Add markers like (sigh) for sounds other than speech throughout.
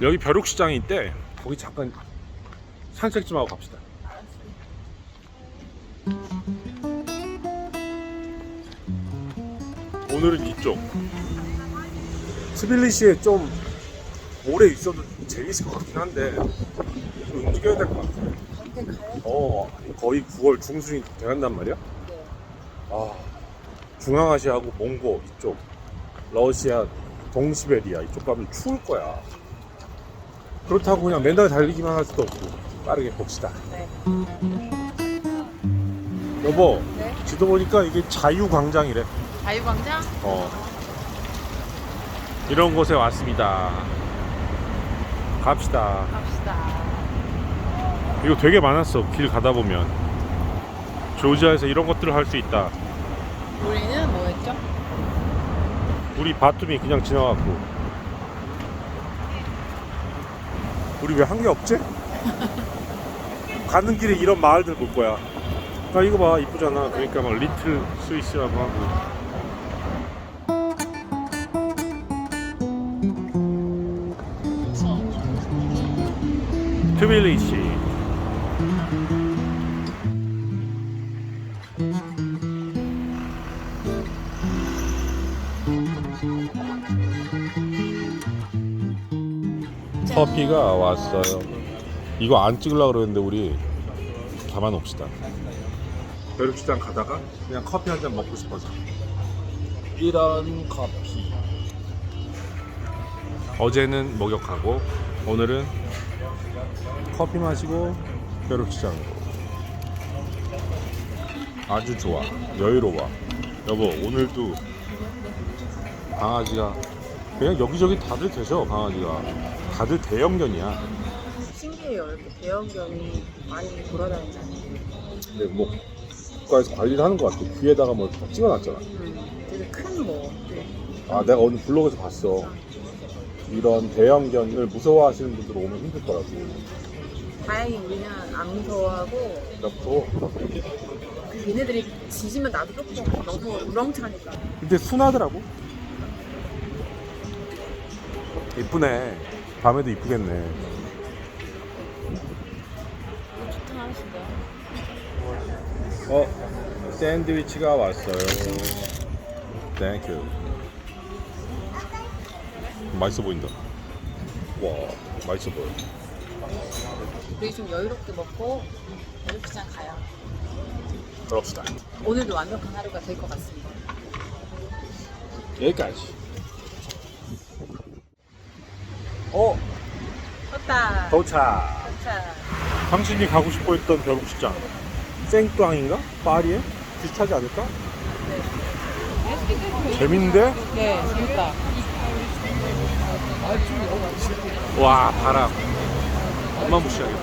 여기 벼룩시장이 있대. 거기 잠깐 산책 좀 하고 갑시다. 오늘은 이쪽. 트빌리시에 좀 오래 있어도 재밌을 것 같긴 한데 좀 움직여야 될 것 같아. 어, 거의 9월 중순이 돼간단 말이야? 아, 중앙아시아하고 몽고 이쪽, 러시아, 동시베리아 이쪽 가면 추울 거야. 그렇다고 그냥 맨날 달리기만 할 수도 없고 빠르게 봅시다. 네. 여보, 네? 지도 보니까 이게 자유광장이래. 자유광장? 어. 이런 곳에 왔습니다. 갑시다. 갑시다. 이거 되게 많았어. 길 가다 보면. 조지아에서 이런 것들을 할 수 있다. 우리는 뭐 했죠? 우리 바툼이 그냥 지나갔고. 우리 왜 한 게 없지? 가는 길에 이런 마을들 볼 거야. 아 이거 봐 이쁘잖아. 그러니까 막 리틀 스위스라고 하고. 트빌리시. 커피가 왔어요. 이거 안 찍으려고 그러는데 우리 담아놓읍시다. 벼룩시장 가다가 그냥 커피 한 잔 먹고 싶어서. 이런 커피. 어제는 목욕하고 오늘은 커피 마시고 벼룩시장으로. 아주 좋아. 여유로워. 여보 오늘도 강아지가 그냥 여기저기 다들 계셔 강아지가. 다들 대형견이야. 신기해요. 이렇게 대형견이 많이 돌아다니잖아요. 근데 뭐 국가에서 관리를 하는 것 같아. 귀에다가 뭐 찍어놨잖아. 음, 되게 큰 뭐. 네. 아 내가 오늘 블로그에서 봤어. 이런 대형견을 무서워하시는 분들 오면 힘들 거라고. 다행히 우리는 안 무서워하고 그래서 그 얘네들이 짖으면 나도 조금 너무 우렁차니까. 근데 순하더라고. 이쁘네. 밤에도 이쁘겠네. 좋다 하시네요. 어 샌드위치가 왔어요. 땡큐. 맛있어 보인다. 와 맛있어 보여. 우리 좀 여유롭게 먹고 벼룩시장 가요. 그럽시다. 오늘도 완벽한 하루가 될 것 같습니다. 여기까지. 어 컸다. 도착. 도착. 당신이 가고 싶어 했던 벼룩시장 생뚜앙인가? 파리에? 비슷하지 않을까? 재밌는데? 네, 재밌다. 와 바람 어마무시하게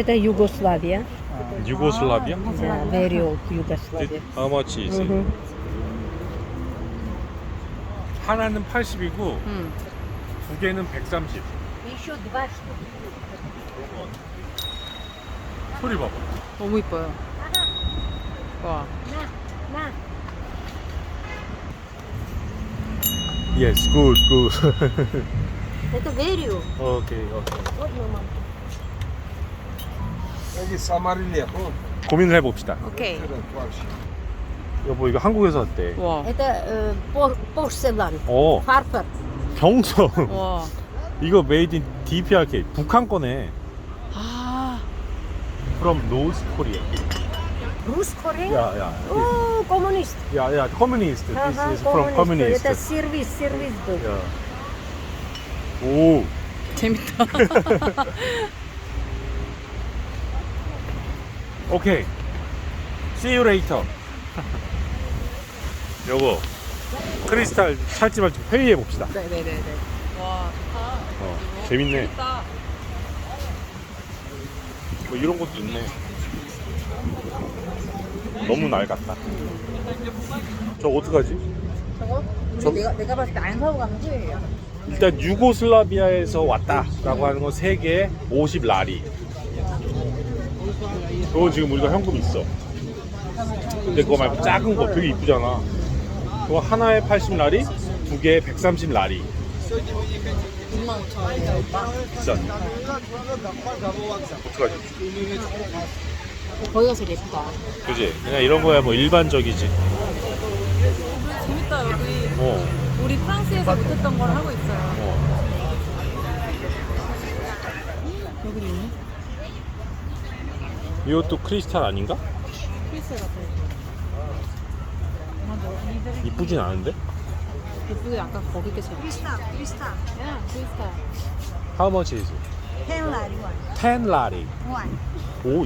Это Югославия. 유고슬라비아? Да, very old Yugoslavia. How much is it? Mhm. 하나는 80이고 음. 두 개는 130 Еще два 소리 봐봐 너무 이뻐요. 와. На. Yes, good, good Это very old. 오케이, 오케이 Вот мама. 여기 사마릴리아 어, 고민을 해봅시다 오케이. 그런 꽉 여보 이거 한국에서 어때? 와. Это э, пор- порселан. 어 Фарфор. 경성 와. 이거 메이드 인 DPRK 북한 거네 아. from North Korea. Rus Korea? Yeah, yeah. Oh, communist. Yeah, yeah. Communist. This Ага, is from communist. Это сервис, сервис был. Yeah. 오. 재밌다. 오케이. See you later. (laughs) 여보. 크리스탈 살지 말지 회의해 봅시다. 네네네네. 와 좋다. 어, 재밌네. 재밌다. 뭐 이런 것도 있네. 너무 날 같다. 저 어떡하지? 저거? 우리 저- 내가 내가 봤을 때 안 사고 가면 후회해요. 일단 유고슬라비아에서 왔다라고 하는 건 세개에 50 라리. 그건 지금 우리가 현금 있어. 근데 그거 말고 작은 거 되게 이쁘잖아. 그거 하나에 80라리, 두 개에 130라리. 6만 5천 원이에요 오빠. 비싸네. 어떡하지? 거기가 제일 예쁘다. 그지? 그냥 이런 거야 뭐 일반적이지. 재밌다 여기. 어, 우리 프랑스에서 못했던 걸 하고 있어요. 어. 여기 있네. 이것도 크리스탈 아닌가? 크리스 같아. 이쁘진 않은데? 예쁘게 아까 거기 게 제일. Cristal, cristal. 야 크리스탈. How much is it? Ten lari one. 10 라리. One. 오,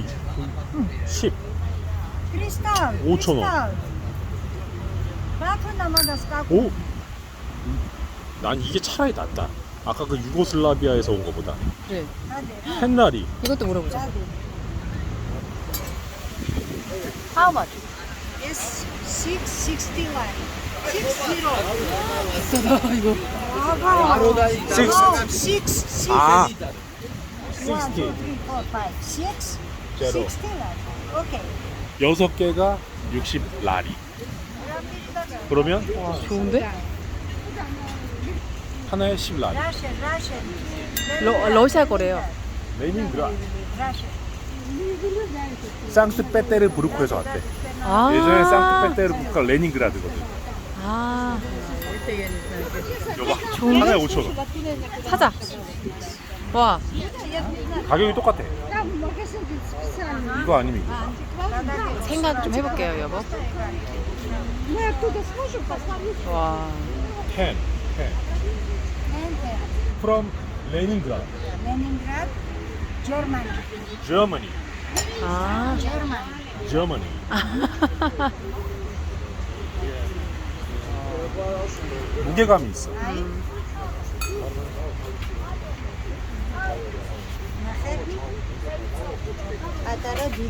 10. Cristal. 5천 원. 오! 난 이게 차라리 낫다. 아까 그 유고슬라비아에서 온 거보다. 그래. Ade, 10 라리. 이것도 물어보자. How much? It's six sixty lari. Six zero. 비싸다 이거. Six. No, six, six. 아, One, two, 60. three, four, five, six. 제로. Sixty lari. Okay. 여섯 개가 60 라리. 그러면 좋은데? 하나에 10 라리. Russian, Russian. 러, 러시아 거래요. 레닌그라. Russian. 상트페테르 부르크에서 왔대. 아. 예전에 상트페테르부르크가 레닌그라드거든. 아. 여봐. 하나에 5천 원. 사자. 와. 가격이 똑같아. 이거 아니면 이거. 생각 좀 해볼게요 여보. 와. 10. 10. From 레닌그라드. Leningrad, Germany. Germany. 아. Germany. Germany. 무게감이 있어.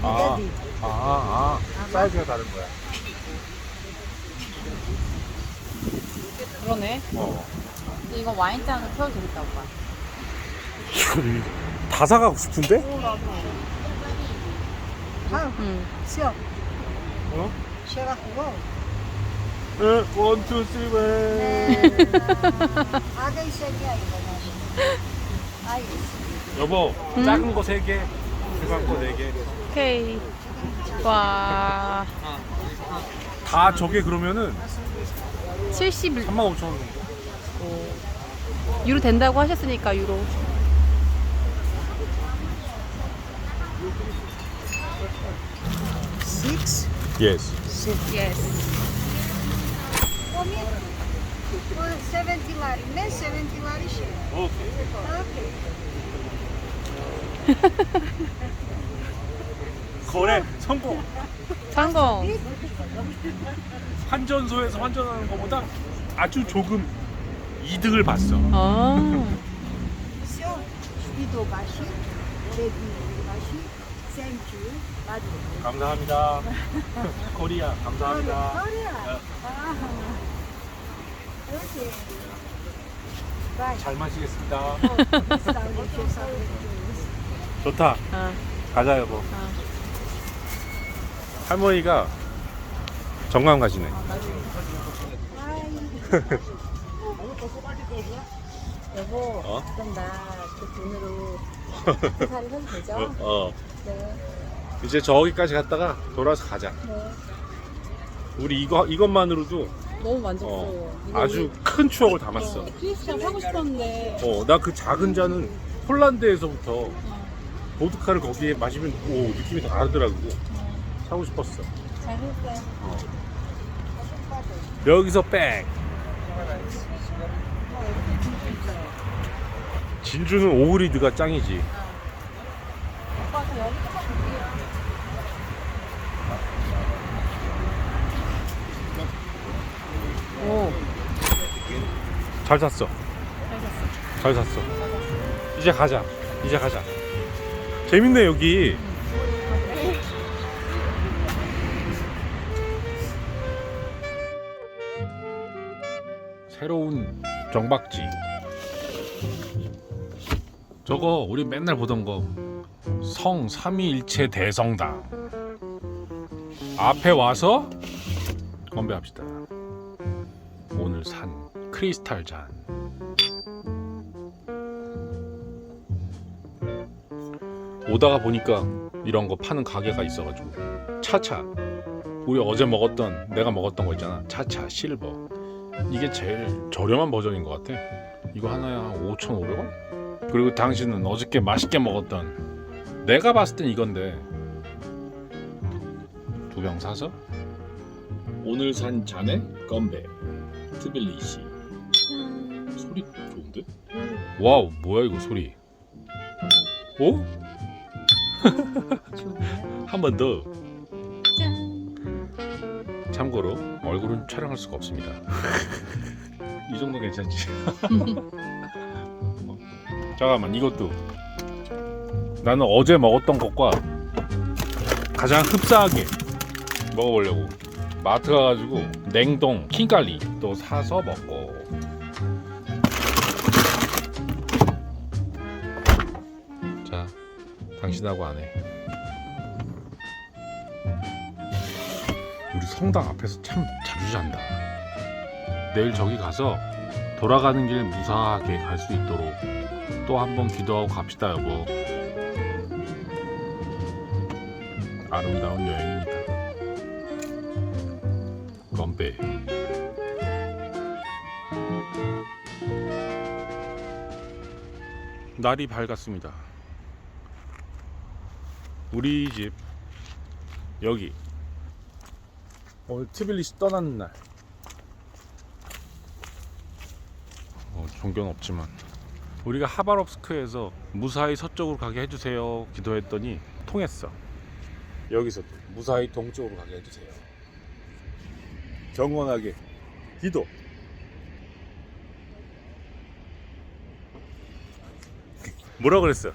아. 아, 아, 사이즈가 다른 거야. 그러네. 어. 이거 와인잔으로 펴도 되겠다 오빠. 다 사가고 싶은데? 어, 아, 응. 쉬어. 어? 쉬어가고. 네, 원, 투, 쓰리, 네. 아들 쉐기야, 이거는. 아이. 여보, 음? 작은 거 3개, 대간 거 4개. 오케이. 와. 다 저게 그러면은 71. 35,000원 정도. 유로 된다고 하셨으니까 유로. Six. Yes. 예스. Come. For 70 lari. Ne 70 lari chega. 오케이. Ok. 거래 성공. 성공. 환전소에서 환전하는 것보다 아주 조금 이득을 봤어. 아. Seu. Speedo baixinho. Bebi baixinho. Thank you. Valeu. 감사합니다. 코리아 감사합니다. Olha. Ah. Ok. Vai. 잘 마시겠습니다. Saúde. 좋다. 아. 가자 여보. 아. 할머니가 정감 가시네. (laughs) 여보, 어? 그럼 나 그 돈으로 (laughs) 회사를 해도 되죠? 어. 네. 이제 저기까지 갔다가 돌아서 가자. 네. 우리 이거 이것만으로도 너무 만족스러워. 어, 이거 아주 큰 추억을 담았어. 우리 크리스탈 사고 싶었는데 어, 나 그 작은 잔은 폴란드에서부터 보드카를 거기에 마시면 오 느낌이 다 다르더라고. 사고 싶었어. 잘했어요. 여기서 백. 진주는 오그리드가 짱이지. 오, 잘 샀어. 잘 샀어. 이제 가자. 이제 가자. 재밌네 여기. 새로운 정박지. 저거 우리 맨날 보던 거. 성 삼위일체 대성당. 앞에 와서 건배합시다. 오늘 산 크리스탈 잔. 오다가 보니까 이런 거 파는 가게가 있어가지고 차차 우리 어제 먹었던 내가 먹었던 거 있잖아 차차 실버 이게 제일 저렴한 버전인 것 같아 이거 하나에 한 5,500원? 그리고 당신은 어저께 맛있게 먹었던 내가 봤을 땐 이건데 두 병 사서 오늘 산 잔에 건배 트빌리시 소리 좋은데? 와우 뭐야 이거 소리 오? (laughs) 한 번 더. 참고로 얼굴은 촬영할 수가 없습니다. (laughs) 이 정도 괜찮지? (laughs) 잠깐만 이것도 나는 어제 먹었던 것과 가장 흡사하게 먹어보려고 마트 가가지고 냉동 킹갈리 또 사서 먹고 자 당신하고 안 해. 우리 성당 앞에서 참 자주 잔다. 내일 저기 가서 돌아가는 길 무사하게 갈 수 있도록 또 한 번 기도하고 갑시다, 여보. 아름다운 여행입니다. 건배. 날이 밝았습니다. 우리 집 여기 오늘 트빌리시 떠나는 날 어, 종교는 없지만 우리가 하바롭스크에서 무사히 서쪽으로 가게 해주세요 기도했더니 통했어 여기서도 무사히 동쪽으로 가게 해주세요 경건하게 기도 뭐라 그랬어?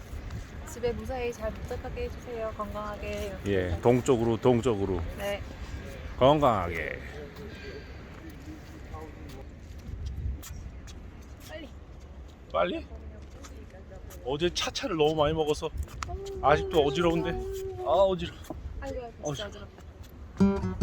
집에 무사히 잘 도착하게 해주세요. 건강하게. 예 동쪽으로 동쪽으로 네. 건강하게 빨리. 빨리? 어제 차차를 너무 많이 먹어서 아직도 어지러운데 아 어지러 아이고, 진짜. 어지럽다.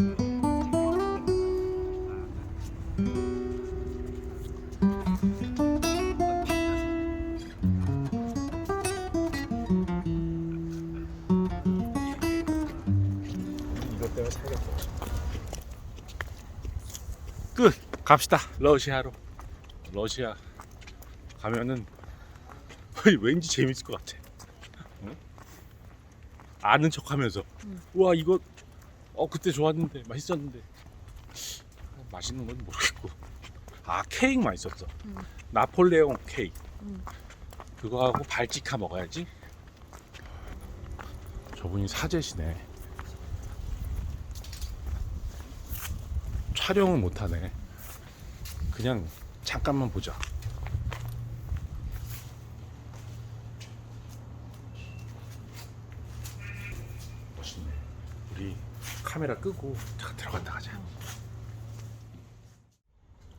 이것 때문에 살겠어 끝 갑시다 러시아로 러시아 가면은 왠지 재밌을 것 같아. 응? 아는 척하면서. 우와 이거 어 그때 좋았는데 맛있었는데. 맛있는 건 모르겠고. 아 케이크 맛있었어. 음. 나폴레옹 케이크. 음. 그거 하고 발찌카 먹어야지. 저분이 사제시네. 촬영을 못하네. 그냥 잠깐만 보자 멋있네 우리 카메라 끄고 잠깐 들어갔다 가자.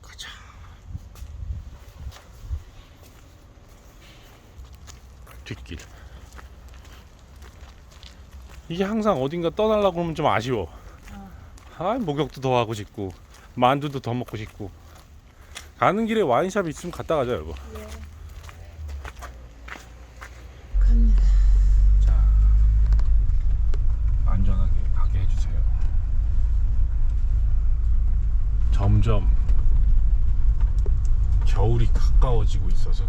가자. 뒷길. 이게 항상 어딘가 떠나려고 그러면 좀 아쉬워. 아 목욕도 더 하고 싶고 만두도 더 먹고 싶고. 가는 길에 와인샵 있으면 갔다 가자 여보 갑니다. 자 안전하게 가게 해주세요 점점 겨울이 가까워지고 있어서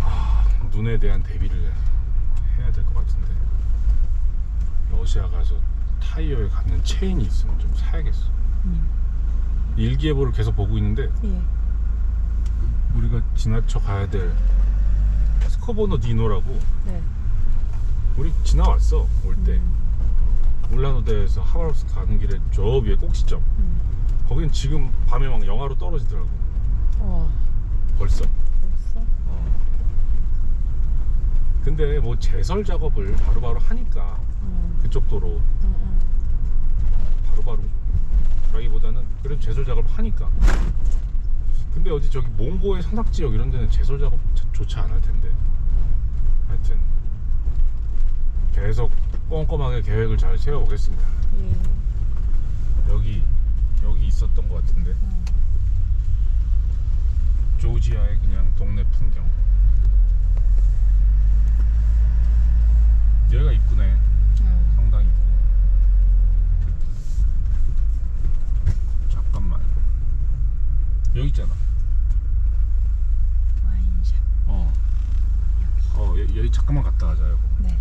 아 눈에 대한 대비를 해야 될 것 같은데 러시아 가서 타이어에 갖는 체인이 있으면 좀 사야겠어. 일기예보를 계속 보고 있는데 예. 우리가 지나쳐 가야 될 스코보노 디노라고 네. 우리 지나왔어 올때 울라노대에서 하바rov스 가는 길에 저 위에 꼭지점 음. 거긴 지금 밤에 막 영하로 떨어지더라고 와 벌써 벌써? 어. 근데 뭐 제설 작업을 바로바로 하니까 음. 그쪽 도로 음. 바로바로 라기보다는 그래도 제설 작업을 하니까 근데 어디 저기 몽고의 산악지역 이런 데는 제설 작업 조차 안 할 텐데 하여튼 계속 꼼꼼하게 계획을 잘 세워보겠습니다 예. 여기 여기 있었던 것 같은데 음. 조지아의 그냥 동네 풍경 여기가 이쁘네 음. 상당히 이쁘고 잠깐만 여기 있잖아 와인샵. 어. 어 여, 여기 잠깐만 갔다 가자 여보 네.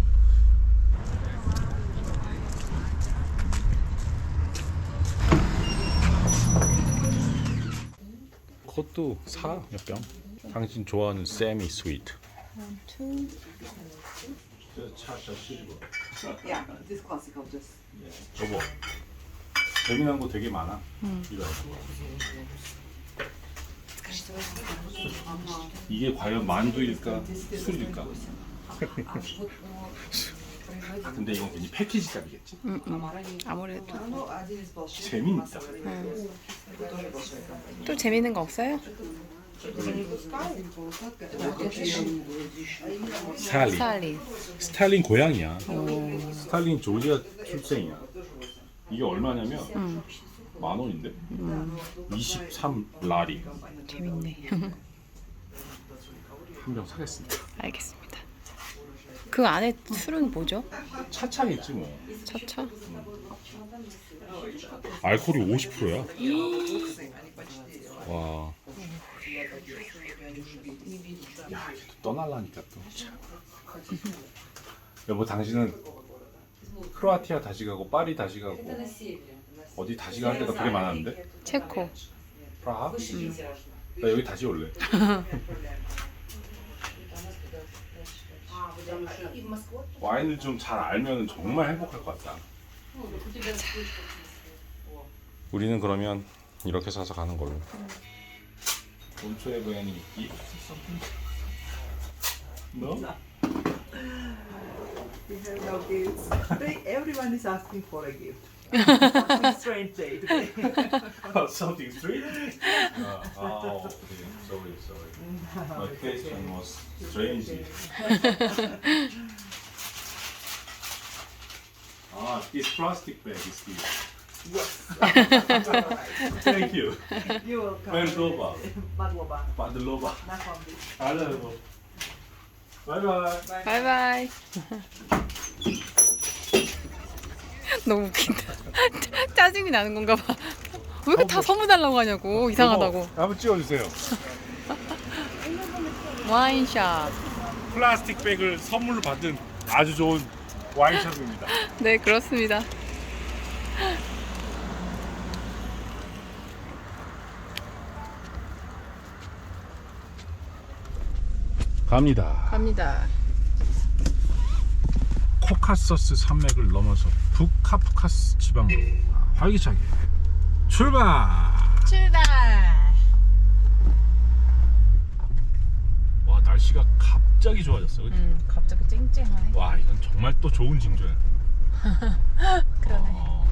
그것도 사 몇 병. 당신 좋아하는 세미 스위트. 투. Yeah, this classical just. 여보 재미난 거 되게 많아. 이거. 이게 과연 만두일까 술일까? 근데 이건 괜히 패키지 값이겠지? 음, 음. 아무래도 재밌다. 음. 또 재밌는 거 없어요? 스탈린. 스탈린. 스탈린 고향이야. 스탈린 조지아 출생이야. 이게 얼마냐면 음. 만 원인데. 23 라리. 재밌네. 한 병 사겠습니다. 알겠습니다. 그 안에 술은 뭐죠? 차차겠지 뭐. 차차? 알코올이 50%야. 와. 야, 또 떠날라니까 또. 참. 여보, 당신은 크로아티아 다시 가고 파리 다시 가고 어디 다시 갈 데가 되게 많았는데? 체코. 프라하? 나 여기 다시 올래. (laughs) 와인을 좀 잘 알면 정말 행복할 것 같다. 우리는 그러면 이렇게 사서 가는 걸로. 본초에 고양이 있기? 너? We have no gifts. Today, everyone is asking for a gift. Something (laughs) strange day today. (laughs) Oh, something strange? Uh, oh, okay. Sorry, sorry. (laughs) My question was strange. Ah, this plastic bag is here. Yes. Thank you. You're welcome. Padloba. Padloba. Padloba. Not from this. I love it. 바이바이. 바이바이. (laughs) 너무 웃긴다. (laughs) 짜증이 나는 건가 봐. 왜 이렇게 다 선물 달라고 하냐고. 이상하다고. 한번 찍어주세요. 와인샵. 플라스틱 백을 선물로 받은 아주 좋은 와인샵입니다. (laughs) 네, 그렇습니다. 갑니다. 갑니다. 코카서스 산맥을 넘어서 북카프카스 지방으로 활기차게 출발! 출발. 와 날씨가 갑자기 좋아졌어. 그치? 음, 갑자기 쨍쨍하네. 와 이건 정말 또 좋은 징조야. (laughs) 그러네. 어,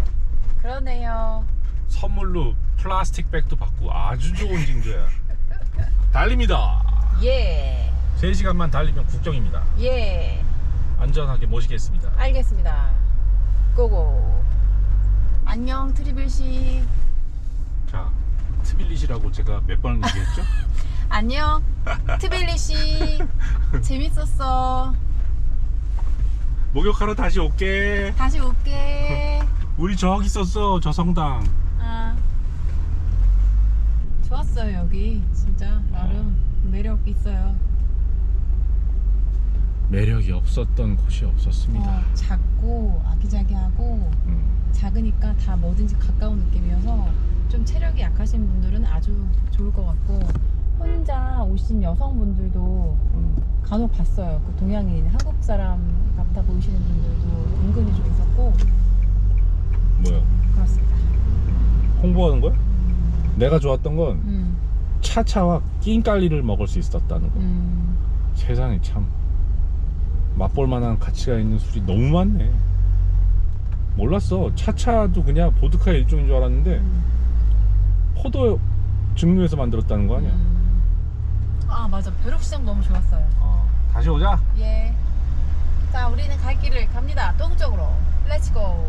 그러네요. 선물로 플라스틱 백도 받고 아주 좋은 징조야. (laughs) 달립니다. 예. 3시간만 달리면 국경입니다. 예. 안전하게 모시겠습니다. 알겠습니다. 고고. 안녕 트리블씨. 자, 트빌리시라고 제가 몇번 얘기했죠? (laughs) 안녕 트빌리씨. (laughs) 재밌었어. 목욕하러 다시 올게. 다시 올게. (laughs) 우리 저기 있었어, 저 성당. 아. 좋았어요 여기 진짜 나름 매력 있어요. 매력이 없었던 곳이 없었습니다. 어, 작고 아기자기하고 음. 작으니까 다 뭐든지 가까운 느낌이어서 좀 체력이 약하신 분들은 아주 좋을 것 같고 혼자 오신 여성분들도 음. 간혹 봤어요. 그 동양인 한국 사람 같아 보이시는 분들도 은근히 좀 있었고 뭐야? 그렇습니다. 홍보하는 거야? 내가 좋았던 건 음, 차차와 낀깔리를 먹을 수 있었다는 거. 음, 세상에 참 맛볼 만한 가치가 있는 술이 너무 많네. 몰랐어. 차차도 그냥 보드카 일종인 줄 알았는데 음, 포도 증류에서 만들었다는 거 아니야? 음. 아 맞아 벼룩시장 너무 좋았어요. 어, 다시 오자. 예. 자 우리는 갈 길을 갑니다. 동쪽으로. 렛츠 고.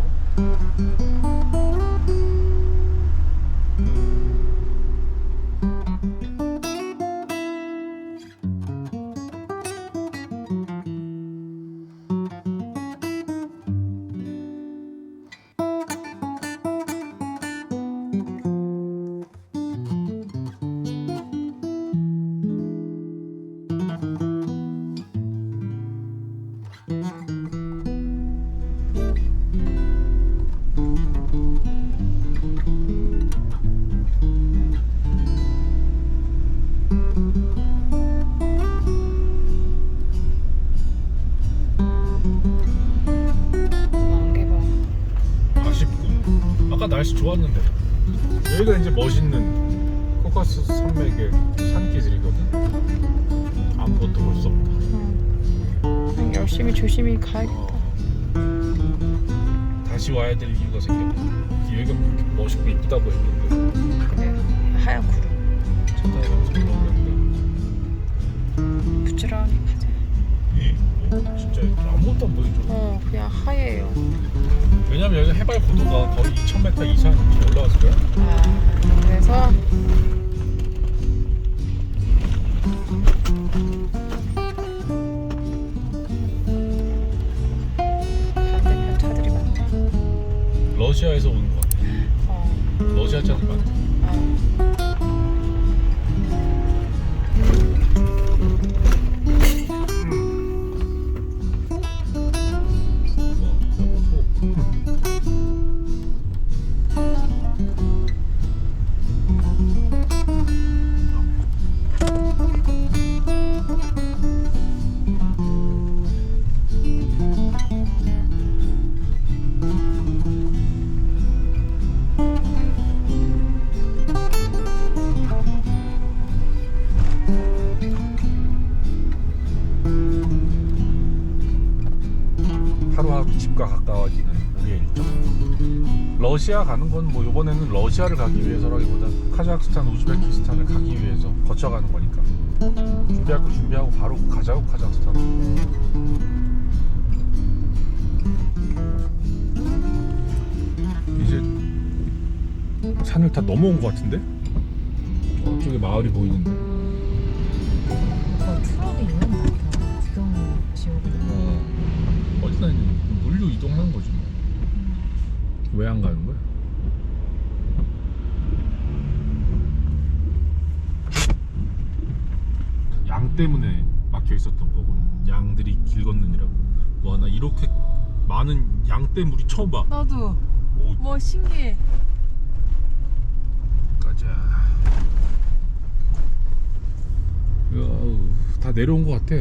날씨 좋았는데. 여기가 이제 멋있는 코카스 산맥의 산기질이거든. 아무것도 볼 수 없다. 그냥 열심히 조심히 가야겠다. 어. 다시 와야 될 이유가 생겼다. 여기가 멋있고 이쁘다고 했는데 그래 하얀 구름. 차 타고 가면서 올라오는데 부지런히 가자. 이 뭐, 진짜 아무것도 안 보이죠. 어 그냥 하얘요. 왜냐면 여기 해발 고도가 거의 2,000m 이상 올라왔을 거야. 아 그래서 반대편 차들이 많네. 러시아에서 오는 거 같아. 어. 러시아 차들 많대. 아. 러시아 가는 건 뭐 이번에는 러시아를 가기 위해서라기보다 카자흐스탄, 우즈베키스탄을 가기 위해서 거쳐가는 거니까 준비할 거 준비하고 바로 가자고 카자흐스탄. 이제 산을 다 넘어온 것 같은데? 저쪽에 마을이 보이는데. 어, 트럭이 있는 것 같아. 구경 지역으로. 어, 어디나 있는 물류 이동하는 거지 뭐. 왜 안 가는 거야? 양 때문에 막혀 있었던 거고 양들이 길 건너느라고 와 나 이렇게 많은 양떼 물이 처음 봐 나도. 오, 뭐 신기해. 가자 이야, 다 내려온 것 같아